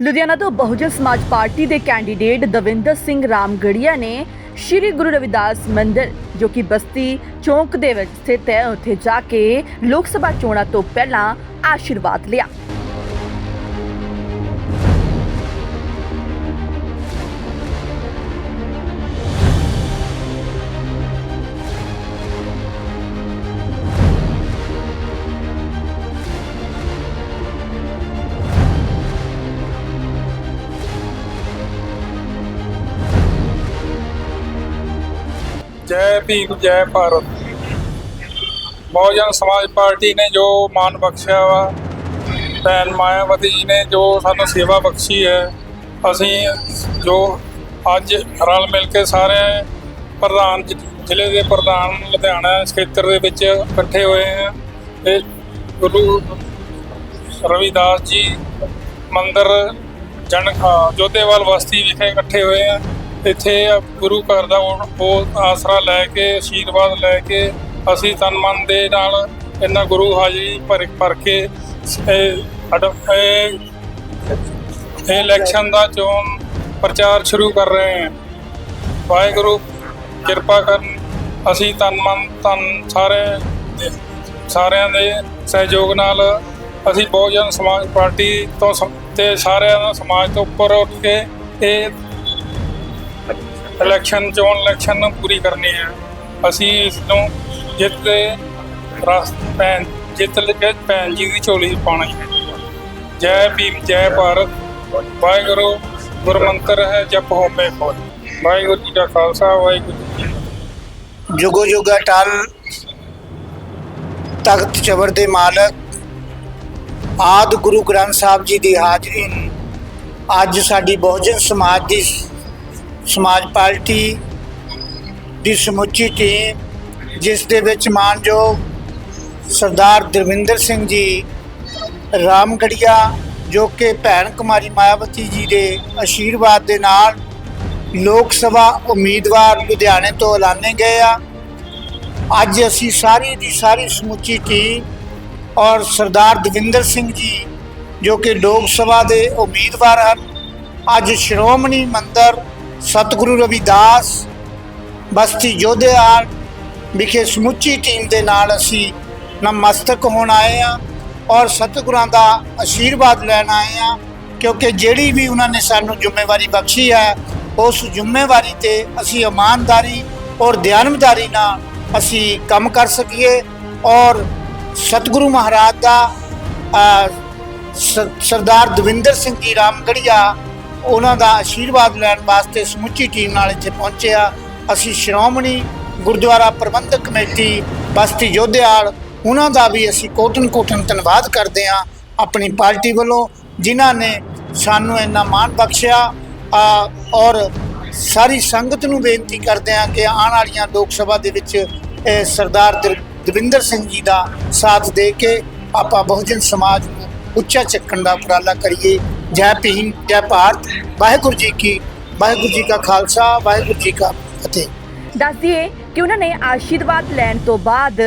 ਲੁਧਿਆਣਾ ਤੋਂ ਬਹੁਜਨ ਸਮਾਜ ਪਾਰਟੀ ਦੇ ਕੈਂਡੀਡੇਟ ਦਵਿੰਦਰ ਸਿੰਘ ਰਾਮਗੜੀਆ ਨੇ ਸ਼੍ਰੀ ਗੁਰੂ ਰਵਿਦਾਸ ਮੰਦਿਰ, ਜੋ ਕਿ ਬਸਤੀ ਚੌਂਕ ਦੇ ਵਿੱਚ ਸਥਿਤ ਹੈ, ਉੱਥੇ ਜਾ ਕੇ ਲੋਕ ਸਭਾ ਚੋਣਾਂ ਤੋਂ ਪਹਿਲਾਂ ਆਸ਼ੀਰਵਾਦ ਲਿਆ। ਜੈ ਭੀਮ ਜੈ ਭਾਰਤ। ਬਹੁਜਨ ਸਮਾਜ ਪਾਰਟੀ ਨੇ ਜੋ ਮਾਨ ਬਖਸ਼ਿਆ ਵਾ ਭੈਣ ਮਾਇਆਵਤੀ ਜੀ ਨੇ ਜੋ ਸਾਨੂੰ ਸੇਵਾ ਬਖਸ਼ੀ ਹੈ ਅਸੀਂ ਜੋ ਅੱਜ ਰਲ ਮਿਲ ਕੇ ਸਾਰੇ ਪ੍ਰਧਾਨ ਜ਼ਿਲ੍ਹੇ ਦੇ ਪ੍ਰਧਾਨ ਲੁਧਿਆਣਾ ਖੇਤਰ ਦੇ ਵਿੱਚ ਇਕੱਠੇ ਹੋਏ ਹਾਂ। ਇਹ ਗੁਰੂ ਰਵਿਦਾਸ ਜੀ ਮੰਦਰ ਜਨ ਅ, ਜੋਧੇਵਾਲ ਬਸਤੀ ਵਿਖੇ ਇਕੱਠੇ ਹੋਏ ਆ ਇੱਥੇ ਗੁਰੂ ਘਰ ਦਾ ਉਹ ਆਸਰਾ ਲੈ ਕੇ ਆਸ਼ੀਰਵਾਦ ਲੈ ਕੇ ਅਸੀਂ ਤਨ ਮਨ ਦੇ ਨਾਲ ਇਹਨਾਂ ਗੁਰੂ ਹਾਜ਼ਰੀ ਭਰ ਭਰ ਕੇ ਇਹ ਇਹ ਇਲੈਕਸ਼ਨ ਦਾ ਚੋਣ ਪ੍ਰਚਾਰ ਸ਼ੁਰੂ ਕਰ ਰਹੇ ਹਾਂ। ਵਾਹਿਗੁਰੂ, ਕਿਰਪਾ ਕਰਨ ਅਸੀਂ ਤਨ ਮਨ ਤਨ ਸਾਰੇ ਸਾਰਿਆਂ ਦੇ ਸਹਿਯੋਗ ਨਾਲ ਅਸੀਂ ਬਹੁਜਨ ਸਮਾਜ ਪਾਰਟੀ ਤੋਂ ਸਮ- ਤੇ ਸਾਰਿਆਂ ਦਾ ਸਮਾਜ ਤੋਂ ਉੱਪਰ ਉੱਠ ਕੇ ਇਹ ਇਲੈਕਸ਼ਨ ਚੋਣ ਇਲੈਕਸ਼ਨ ਨੂੰ ਪੂਰੀ ਕਰਨੀ ਹੈ। ਅਸੀਂ ਇਸ ਨੂੰ ਜਿੱਤ ਦੇ ਰਸ ਭੈਣ, ਜਿੱਤ ਕੇ ਭੈਣ ਜੀ ਦੀ ਝੋਲੀ 'ਚ ਪਾਉਣਾ ਹੈ। ਜੈ ਭੀਮ, ਜੈ ਭਾਰਤ। ਵਾਹਿਗੁਰੂ, ਗੁਰਮੰਤਰ ਹੈ, ਜਪ ਹੋਮੇ ਖੋਲ ਵਾਹਿਗੁਰੂ ਜੀ ਦਾ ਖਾਲਸਾ, ਵਾਹਿਗੁਰੂ ਜੀ ਕੀ ਫਤਿਹ। ਜੁਗੋ ਜੁਗ ਅਟਲ ਤਖਤ ਚਬਰ ਦੇ ਮਾਲਕ, ਆਦ ਗੁਰੂ ਗ੍ਰੰਥ ਸਾਹਿਬ ਜੀ ਦੀ ਹਾਜ਼ਰੀ। ਅੱਜ ਸਾਡੀ ਬਹੁਜਨ ਸਮਾਜ ਦੀ ਸਮਾਜ ਪਾਰਟੀ ਦੀ ਸਮੁੱਚੀ ਟੀਮ, ਜਿਸ ਦੇ ਵਿੱਚ ਮਾਨਯੋਗ ਸਰਦਾਰ ਦਰਵਿੰਦਰ ਸਿੰਘ ਜੀ, ਰਾਮਗੜੀਆ, ਜੋ ਕਿ ਭੈਣ ਕੁਮਾਰੀ ਮਾਇਆਵਤੀ ਜੀ ਦੇ ਆਸ਼ੀਰਵਾਦ ਦੇ ਨਾਲ ਲੋਕ ਸਭਾ ਉਮੀਦਵਾਰ ਲੁਧਿਆਣੇ ਤੋਂ ਐਲਾਨੇ ਗਏ ਆ। ਅੱਜ ਅਸੀਂ ਸਾਰੀ ਦੀ ਸਾਰੀ ਸਮੁੱਚੀ ਟੀਮ ਔਰ ਸਰਦਾਰ ਦਵਿੰਦਰ ਸਿੰਘ ਜੀ, ਜੋ ਕਿ ਲੋਕ ਸਭਾ ਦੇ ਉਮੀਦਵਾਰ ਹਨ, ਅੱਜ ਸ਼੍ਰੋਮਣੀ ਮੰਦਰ ਸਤਿਗੁਰੂ ਰਵਿਦਾਸ, ਬਸਤੀ ਜੋਧੇਵਾਲ ਵਿਖੇ ਸਮੁੱਚੀ ਟੀਮ ਦੇ ਨਾਲ ਅਸੀਂ ਨਮਸਤਕ ਹੋਣ ਆਏ ਆ ਔਰ ਸਤਿਗੁਰਾਂ ਦਾ ਆਸ਼ੀਰਵਾਦ ਲੈਣ ਆਏ ਆ ਕਿਉਂਕਿ ਜਿਹੜੀ ਵੀ ਉਹਨਾਂ ਨੇ ਸਾਨੂੰ ਜ਼ਿੰਮੇਵਾਰੀ ਬਖਸ਼ੀ ਹੈ, ਉਸ ਜ਼ਿੰਮੇਵਾਰੀ ਤੇ ਅਸੀਂ ਇਮਾਨਦਾਰੀ ਔਰ ਦਿਆਨਤਦਾਰੀ ਨਾਲ ਅਸੀਂ ਕੰਮ ਕਰ ਸਕੀਏ ਔਰ ਸਤਿਗੁਰੂ ਮਹਾਰਾਜ ਦਾ ਸਰਦਾਰ ਦਵਿੰਦਰ ਸਿੰਘ ਜੀ ਰਾਮਗੜੀਆ ਉਹਨਾਂ ਦਾ ਆਸ਼ੀਰਵਾਦ ਲੈਣ ਵਾਸਤੇ ਸਮੁੱਚੀ ਟੀਮ ਨਾਲ ਇੱਥੇ ਪਹੁੰਚੇ ਆ। ਅਸੀਂ ਸ਼੍ਰੋਮਣੀ ਗੁਰਦੁਆਰਾ ਪ੍ਰਬੰਧਕ ਕਮੇਟੀ, ਬਸਤੀ ਜੋਧੇਵਾਲ ਉਹਨਾਂ ਦਾ ਵੀ ਅਸੀਂ ਕੋਟਨ ਕੋਟਨ ਧੰਨਵਾਦ ਕਰਦੇ ਆ ਆਪਣੀ ਪਾਰਟੀ ਵੱਲੋਂ, ਜਿਨ੍ਹਾਂ ਨੇ ਸਾਨੂੰ ਇੰਨਾ ਮਾਣ ਬਖਸ਼ਿਆ। ਔਰ ਸਾਰੀ ਸੰਗਤ ਨੂੰ ਬੇਨਤੀ ਕਰਦੇ ਆ ਕਿ ਆਉਣ ਵਾਲੀਆਂ ਲੋਕ ਸਭਾ ਦੇ ਵਿੱਚ ਸਰਦਾਰ ਦਰ- ਦਵਿੰਦਰ ਸਿੰਘ ਜੀ ਦਾ ਸਾਥ ਦੇ ਕੇ ਆਪਾਂ ਬਹੁਜਨ ਸਮਾਜ ਨੂੰ ਉੱਚਾ ਚੱਕਣ ਦਾ ਉਪਰਾਲਾ ਕਰੀਏ। ਜੈ ਭੀਮ ਜੈ ਭਾਰਤ ਵਾਹਿਗੁਰੂ ਜੀ ਕੀ ਵਾਹਿਗੁਰੂ ਜੀ ਕਾ ਖਾਲਸਾ ਵਾਹਿਗੁਰੂ ਜੀ ਕਾ ਫਤਿਹ। ਦੱਸ ਦਈਏ ਕਿ ਉਹਨਾਂ ਨੇ ਆਸ਼ੀਰਵਾਦ ਲੈਣ ਤੋਂ ਬਾਅਦ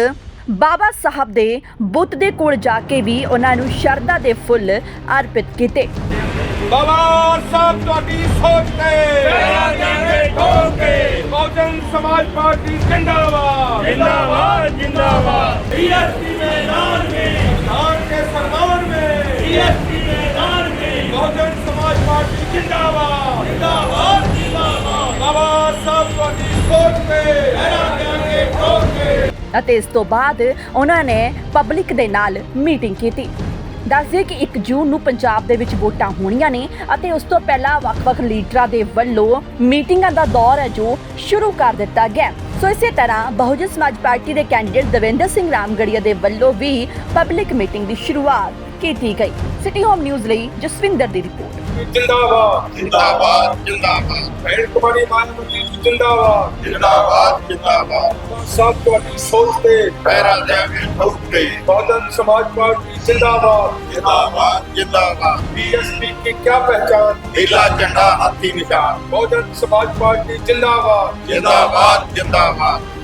ਬਾਬਾ ਸਾਹਿਬ ਦੇ ਬੁੱਤ ਦੇ ਕੋਲ ਜਾ ਕੇ ਵੀ ਉਹਨਾਂ ਨੂੰ ਸ਼ਰਧਾ ਦੇ ਫੁੱਲ ਅਰਪਿਤ ਕੀਤੇ। ਬਾਬਾ ਸਾਹਿਬ ਤੁਹਾਡੀ ਸੋਚ ਤੇ। ਤੇਰਾ ਜਾਂਦੇ ਬਹੁਜਨ ਸਮਾਜ ਪਾਰਟੀ ਜਿੰਦਾਬਾਦ। ਜਿੰਦਾਬਾਦ ਜਿੰਦਾਬਾਦ। ਬੀਐਸਪੀ ਮੇ ਨਾਲ ਮੇ ਨਾਲ ਕੇ ਸਰਦਾਰ ਮੇ ਬੀਐਸਪੀ ਮੇ ਬਹੁਜਨ ਸਮਾਜ ਪਾਰਟੀ ਜਿੰਦਾਬਾਦ ਜਿੰਦਾਬਾਦ ਜਿੰਦਾਬਾਦ ਬਾਬਾ ਸਾਹਿਬ ਤੁਹਾਡੀ ਸੋਚ ਤੇ ਤੇਰਾ ਜਾਂਦੇ ਠੋਕ ਕੇ ਅਤੇ ਇਸ ਤੋਂ ਬਾਅਦ ਉਹਨਾਂ ਨੇ ਪਬਲਿਕ ਦੇ ਨਾਲ ਮੀਟਿੰਗ ਕੀਤੀ। ਦੱਸਦੇ ਕਿ 1 ਜੂਨ ਨੂੰ ਪੰਜਾਬ ਦੇ ਵਿੱਚ ਵੋਟਾਂ ਹੋਣੀਆਂ ਨੇ ਅਤੇ ਉਸ ਤੋਂ ਪਹਿਲਾਂ ਵੱਖ-ਵੱਖ ਲੀਡਰਾਂ ਦੇ ਵੱਲੋਂ ਮੀਟਿੰਗਾਂ ਦਾ ਦੌਰ ਹੈ ਜੋ ਸ਼ੁਰੂ ਕਰ ਦਿੱਤਾ ਗਿਆ ਸੋ ਇਸੇ ਤਰ੍ਹਾਂ ਬਹੁਜਨ ਸਮਾਜ ਪਾਰਟੀ ਦੇ ਕੈਂਡੀਡੇਟ ਦਵਿੰਦਰ ਸਿੰਘ ਰਾਮਗੜੀਆ ਦੇ ਵੱਲੋਂ ਵੀ ਪਬਲਿਕ ਮੀਟਿੰਗ ਦੀ ਸ਼ੁਰੂਆਤ। ਕੀਤੀ ਗਈ ਸਿਟੀ ਹੋਮ ਨਿਊਜ਼ ਲਈ ਜਸਵਿੰਦਰ ਦੀ ਰਿਪੋਰਟ ਜਿੰਦਾਬਾਦ ਜਿੰਦਾਬਾਦ ਜਿੰਦਾਬਾਦ ਭੈਣ ਕੁਮਾਰੀ ਮਾਇਆਵਤੀ ਜੀ ਜਿੰਦਾਬਾਦ ਜਿੰਦਾਬਾਦ ਜਿੰਦਾਬਾਦ ਸਭ ਤੁਹਾਡੀ ਸੋਚ ਤੇ ਪੈਰਾਂ ਦੇ ਅੱਗੇ ਠੋਕ ਕੇ बहुजन समाज पार्टी जिंदाबाद ਜਿੰਦਾਬਾਦ ਜਿੰਦਾਬਾਦ बीएसपी की क्या पहचान ਨੀਲਾ ਝੰਡਾ ਹੱਥੀ ਨਿਸ਼ਾਨ बहुजन समाज पार्टी जिंदाबाद ਜਿੰਦਾਬਾਦ ਜਿੰਦਾਬਾਦ